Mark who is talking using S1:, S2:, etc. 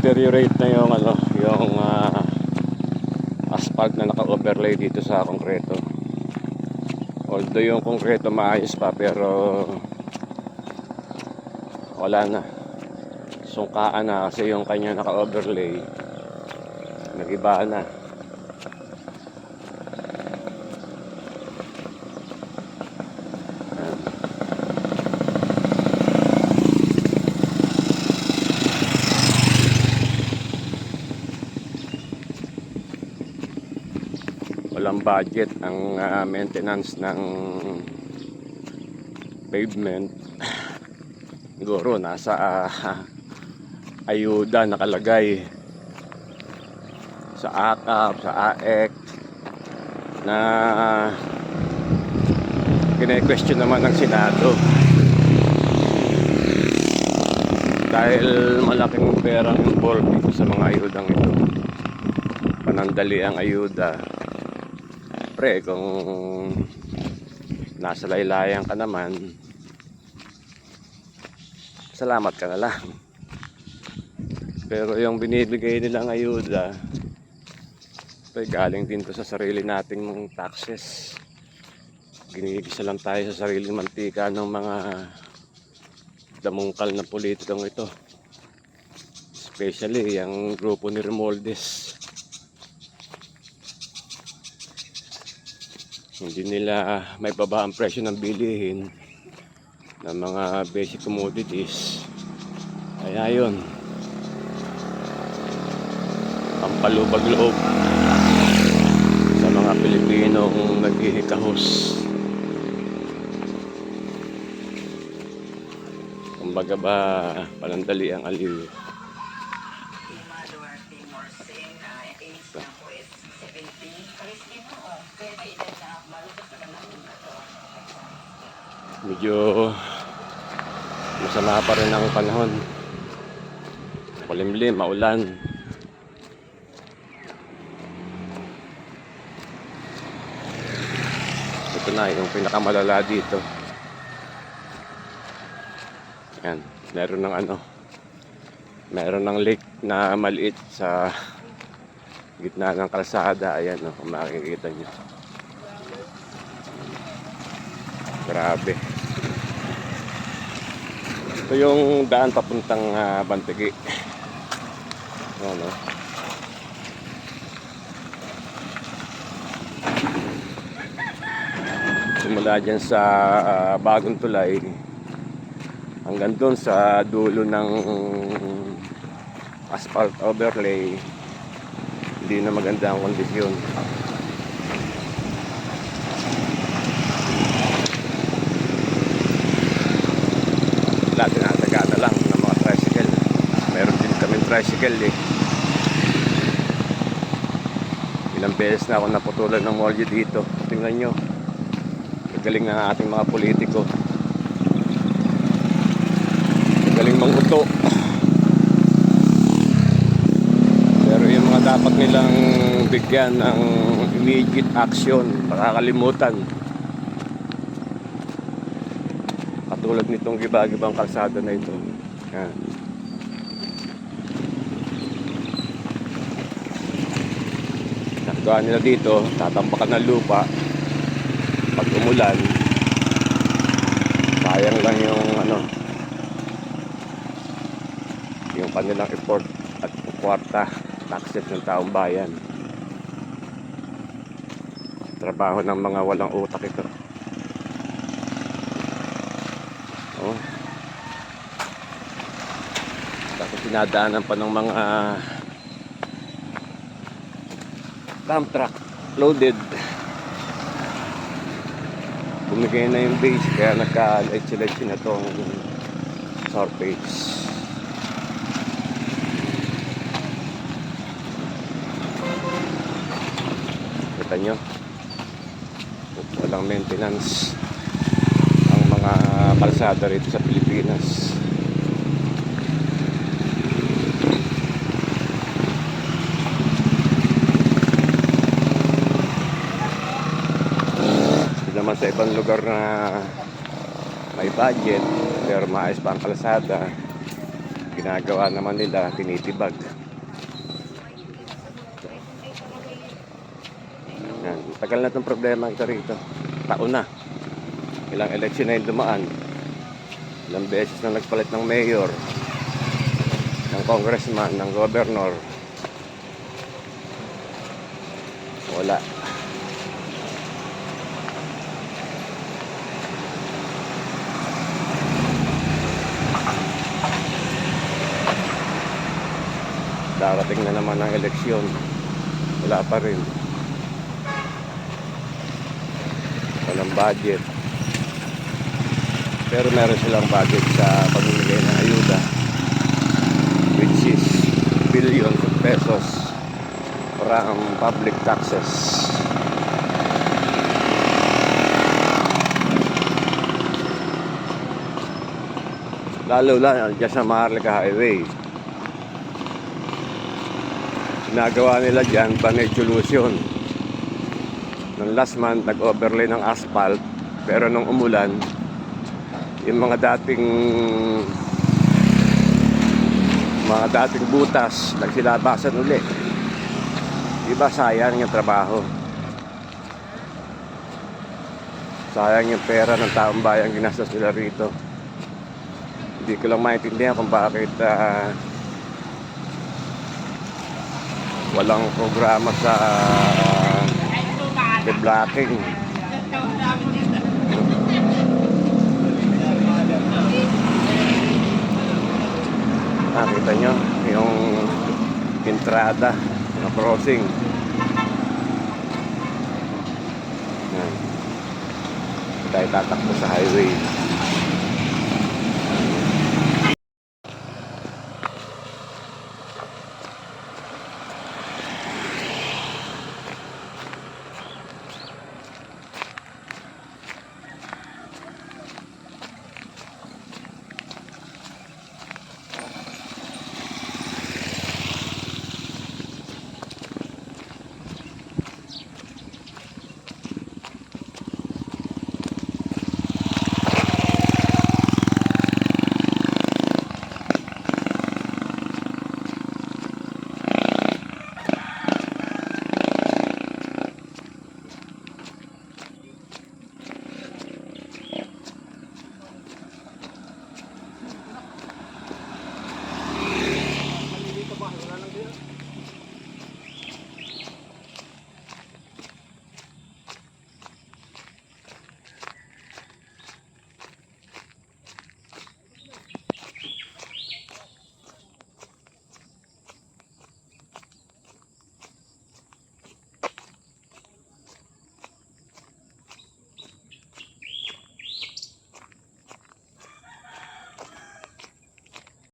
S1: nagde-deteriorate na yung ano, yung ah, asphalt na naka-overlay dito sa konkreto. Although yung konkreto maayos pa pero wala na. Sungkaan na kasi yung kanya naka-overlay nagiba na. Ayan. Walang budget ang ah, maintenance ng pavement. Siguro nasa ah, ayuda nakalagay sa AKAP, sa AEC na kine-question naman ng Senado. Dahil malaking perang involved sa mga ayudang ito. Panandali ang ayuda pre kung nasa laylayan ka naman salamat ka na lang. Pero yung binibigay nilang ayuda pre galing din to sa sarili nating mga taxes. Ginigisa lang tayo sa sariling mantika ng mga damungkal na politikong ito. Especially yung grupo ni Remoldes hindi nila may baba ang presyo ng bilihin ng mga basic commodities. Kaya yun ang palubag loob sa mga Pilipinong naghihikahos. Kumbaga ba panandali ang aliw medyo masama pa rin ang panahon. Kulimlim, maulan. Ito na yung pinakamalala dito. Yan, meron ng ano meron ng lake na maliit sa gitna ng kalsada. Ayan o, kung makikita nyo. Grabe ito yung daan papuntang uh, Bantigi. Ano simula dyan sa ah, bagong tulay hanggang doon sa dulo ng asphalt overlay hindi na maganda ang kondisyon wala tinataga na lang ng mga tricycle meron din kami tricycle eh ilang beses na ako naputulan ng molyo dito tingnan nyo Galing ng ating mga politiko. Galing manguto. Pero yung mga dapat nilang bigyan ng immediate action, makakalimutan. Katulad nitong gibagibang kalsada na ito. Yan. Nagawa nila dito, tatampakan ng lupa, pag umulan sayang lang yung ano yung kanilang effort at kwarta taxes ng taong bayan trabaho ng mga walang utak ito tapos sinadaanan pa ng mga dump truck loaded. Bumigay na yung base kaya nagka-leche-leche na tong surface. Kita nyo? Walang maintenance ang mga kalsada rito sa Pilipinas naman sa ibang lugar na may budget pero maayos pa ang kalsada ginagawa naman nila, tinitibag. Yan. Tagal na itong problema ito rito. Taon na. Ilang eleksyon na yung dumaan. Ilang beses na nagpalit ng mayor, ng congressman, ng governor. Wala. Darating na naman ang eleksyon. Wala pa rin. Walang budget. Pero meron silang budget sa pamimigay ng ayuda which is billions of pesos from public taxes. Lalo lang dyan sa Maharlika Highway. Ginagawa nila dyan, Banay Solution. Nung last month, nag-overlay ng asphalt. Pero nung umulan, yung mga dating mga dating butas nagsilabasan uli. Diba sayang yung trabaho? Sayang yung pera ng taong bayan ginastos nila rito. Hindi ko lang maintindihan kung bakit ah, walang programa sa uh, deblocking. Nakita nyo yung entrada na crossing. Tayo tatakbo sa highway.